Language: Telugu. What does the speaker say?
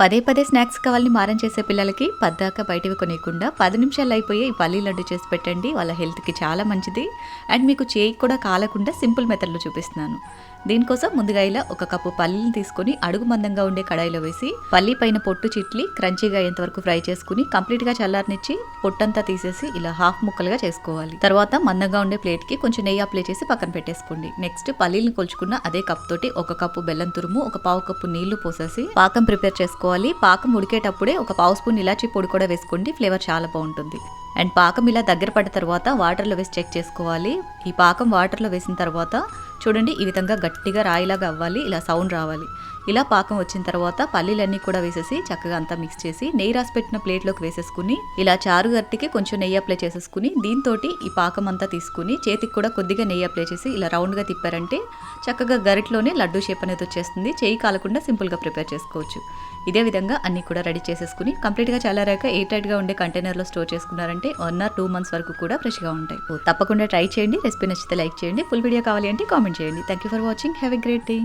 పదే పదే స్నాక్స్ కావాలని మారం చేసే పిల్లలకి పద్దాక బయటవి కొనియకుండా పది నిమిషాలు అయిపోయి ఈ పల్లీ లడ్డు చేసి పెట్టండి. వాళ్ళ హెల్త్కి చాలా మంచిది. అండ్ మీకు చేయి కూడా కాలకుండా సింపుల్ మెథడ్లో చూపిస్తున్నాను. దీనికోసం ముందుగా ఇలా ఒక కప్పు పల్లీని తీసుకొని అడుగు మందంగా ఉండే కడాయిలో వేసి పల్లీ పైన పొట్టు చిట్లి క్రంచీగా అయ్యేంతవరకు ఫ్రై చేసుకుని కంప్లీట్గా చల్లారనిచ్చి పొట్టంతా తీసేసి ఇలా హాఫ్ ముక్కలుగా చేసుకోవాలి. తర్వాత మందంగా ఉండే ప్లేట్కి కొంచెం నెయ్యి అప్లై చేసి పక్కన పెట్టేసుకోండి. నెక్స్ట్ పల్లీలను కొలుచుకున్న అదే కప్ తోటి ఒక కప్పు బెల్లం తురుము ఒక పావు కప్పు నీళ్ళు పోసేసి పాకం ప్రిపేర్ చేసుకోవాలి. పాకం ఉడికేటప్పుడే ఒక పావు స్పూన్ ఇలాచీ పొడి కూడా వేసుకోండి ఫ్లేవర్ చాలా బాగుంటుంది. అండ్ పాకం ఇలా దగ్గర పడ్డ తర్వాత వాటర్లో వేసి చెక్ చేసుకోవాలి. ఈ పాకం వాటర్లో వేసిన తర్వాత చూడండి ఈ విధంగా గట్టిగా రాయిలాగా అవ్వాలి ఇలా సౌండ్ రావాలి. ఇలా పాకం వచ్చిన తర్వాత పల్లీలన్నీ కూడా వేసేసి చక్కగా అంతా మిక్స్ చేసి నెయ్యి రాసి పెట్టిన ప్లేట్లోకి వేసేసుకుని ఇలా చారు గట్టికి కొంచెం నెయ్యి అప్లై చేసేసుకుని దీంతో ఈ పాకం అంతా తీసుకుని చేతికి కూడా కొద్దిగా నెయ్యి అప్లై చేసి ఇలా రౌండ్గా తిప్పారంటే చక్కగా గరిటలోనే లడ్డు షేప్ అనేది వచ్చేస్తుంది. చేయి కాలకుండా సింపుల్గా ప్రిపేర్ చేసుకోవచ్చు. ఇదే విధంగా అన్ని కూడా రెడీ చేసేసుకుని కంప్లీట్గా చల్లారాక ఎయిర్ టైట్గా ఉండే కంటైనర్లో స్టోర్ చేసుకున్నారంటే వన్ ఆర్ టూ మంత్స్ వరకు కూడా ఫ్రెష్గా ఉంటాయి. తప్పకుండా ట్రై చేయండి. రెసిపీ నచ్చితే లైక్ చేయండి. ఫుల్ వీడియో కావాలి అంటే కామెంట్ చేయండి. Thank you for watching have a great day